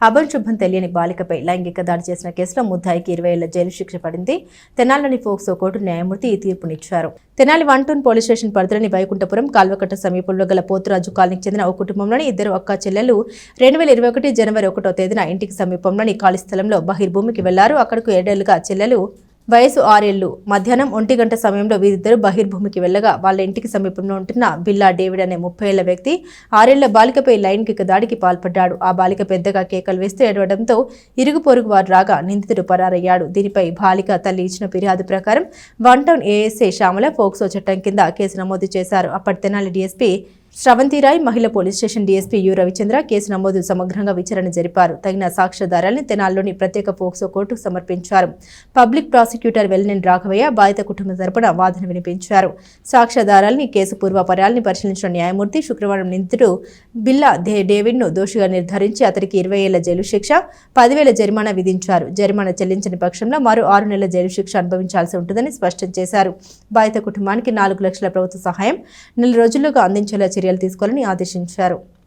అభంశుభం తెలియని బాలికపై లైంగిక దాడి చేసిన కేసులో ముద్దాయికి ఇరవై ఏళ్ళ జైలు శిక్ష పడింది. తెనాలిలోని ఫోక్సో కోర్టు న్యాయమూర్తి ఈ తీర్పునిచ్చారు Tenali one town police station పరిధిలోని వైకుంఠపురం కాల్వకట్ట సమీపంలో గల పోతురాజు కాలనీకి చెందిన ఓ కుటుంబంలోని ఇద్దరు అక్క చెల్లెలు రెండు వేల ఇరవై ఒకటి జనవరి ఒకటో తేదీన ఇంటికి సమీపంలోని ఖాళీ స్థలంలో బహిర్భూమికి వెళ్ళారు. అక్కడకు ఏడేళ్ళుగా చెల్లెలు వయసు ఆరేళ్ళు మధ్యాహ్నం ఒంటి గంట సమయంలో వీరిద్దరు బహిర్భూమికి వెళ్ళగా వాళ్ళ ఇంటికి సమీపంలో ఉంటున్న బిల్లా డేవిడ్ అనే ముప్పై ఏళ్ళ వ్యక్తి ఆరేళ్ళ బాలికపై లైంగిక దాడికి పాల్పడ్డాడు. ఆ బాలిక పెద్దగా కేకలు వేస్తూ ఏడవడంతో ఇరుగు పొరుగు వారు రాగా నిందితుడు పరారయ్యాడు. దీనిపై బాలిక తల్లి ఇచ్చిన ఫిర్యాదు ప్రకారం one town ASA Shyamala POCSO చట్టం కింద కేసు నమోదు చేశారు. అప్పటి తెనాలి డీఎస్పీ శ్రవంతిరాయ్ మహిళా police station DSP U Ravichandra case నమోదు సమగ్రంగా విచారణ జరిపారు. తగిన సాక్ష్యాధారాల్ని తెనాల్లోని ప్రత్యేక పోక్సో కోర్టుకు సమర్పించారు. పబ్లిక్ ప్రాసిక్యూటర్ వెల్లినేని రాఘవయ్య బాధిత కుటుంబ తరపున వాదన వినిపించారు. సాక్ష్యాధారాల్ని కేసు పూర్వపరాల్ని పరిశీలించిన న్యాయమూర్తి శుక్రవారం నిందితుడు బిల్లా దే డేవిడ్ను దోషిగా నిర్ధారించి అతడికి ఇరవై ఏళ్ళ జైలు శిక్ష పదివేల జరిమానా విధించారు. జరిమానా చెల్లించని పక్షంలో మరో ఆరు నెలల జైలు శిక్ష అనుభవించాల్సి ఉంటుందని స్పష్టం చేశారు. బాధిత కుటుంబానికి నాలుగు లక్షల ప్రభుత్వ సహాయం నెల రోజుల్లోగా అందించేలా చర్యలు తీసుకోవాలని ఆదేశించారు.